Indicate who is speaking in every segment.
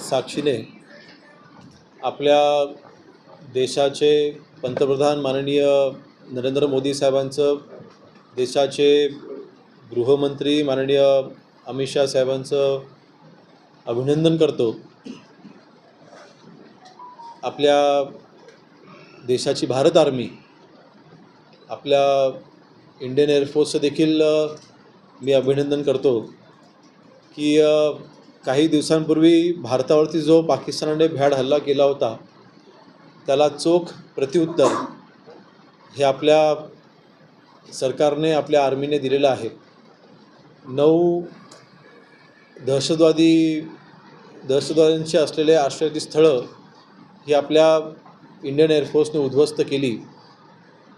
Speaker 1: साक्षीने आपल्या देशाचे पंतप्रधान माननीय नरेंद्र मोदी साहेबांचं देशाचे गृहमंत्री माननीय अमित शाह साहेबांचं अभिनंदन करतो. आपल्या देशाची भारत आर्मी आपल्या इंडियन एअरफोर्सचं देखील मी अभिनंदन करतो की काही दिवसांपूर्वी भारतावरती जो पाकिस्तानाने भ्याड हल्ला केला होता त्याला चोख प्रत्युत्तर हे आपल्या सरकारने आपल्या आर्मीने दिलेलं आहे. नऊ दहशतवादी दहशतवाद्यांची असलेले आश्रयाची स्थळं ही आपल्या इंडियन एअरफोर्सने उद्ध्वस्त केली.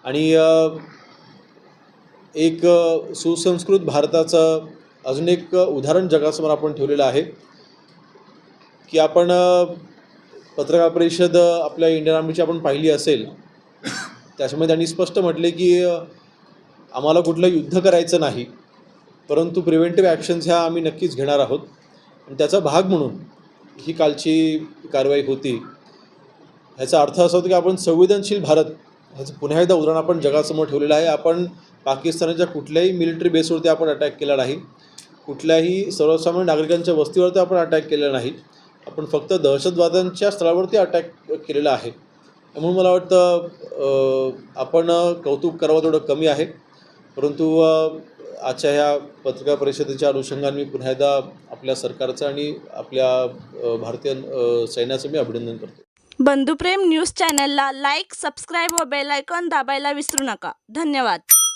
Speaker 1: आणि एक सुसंस्कृत भारताचं अजून एक उदाहरण जगासमोर आपण ठेवलेलं आहे की आपण पत्रकार परिषद आपल्या इंडियन आर्मीची आपण पाहिली असेल त्याच्यामध्ये त्यांनी स्पष्ट म्हटले की आम्हाला कुठलं युद्ध करायचं नाही परंतु प्रिव्हेंटिव्ह ॲक्शन्स ह्या आम्ही नक्कीच घेणार आहोत. आणि त्याचा भाग म्हणून ही कालची कारवाई होती. ह्याचा अर्थ असा होतो की आपण संवेदनशील भारत ह्याचं पुन्हा एकदा उदाहरण आपण जगासमोर ठेवलेलं आहे. आपण पाकिस्तानाच्या कुठल्याही मिलिटरी बेसवरती आपण अटॅक केला नाही. कुठल्याही सर्वसामान्य नागरिकांच्या वस्तीवरती आपण अटॅक केलेला नाही. आपण फक्त दहशतवाद्यांच्या स्थळावरती अटॅक केलेला आहे. म्हणून मला वाटतं आपण कौतुक करावं थोडं कमी आहे. परंतु आजच्या ह्या पत्रकार परिषदेच्या अनुषंगाने मी पुन्हा एकदा आपल्या सरकारचं आणि आपल्या भारतीय सैन्याचं मी अभिनंदन करतो.
Speaker 2: बंधुप्रेम न्यूज चॅनलला लाईक सबस्क्राईब व बेल आयकॉन दाबायला विसरू नका. धन्यवाद.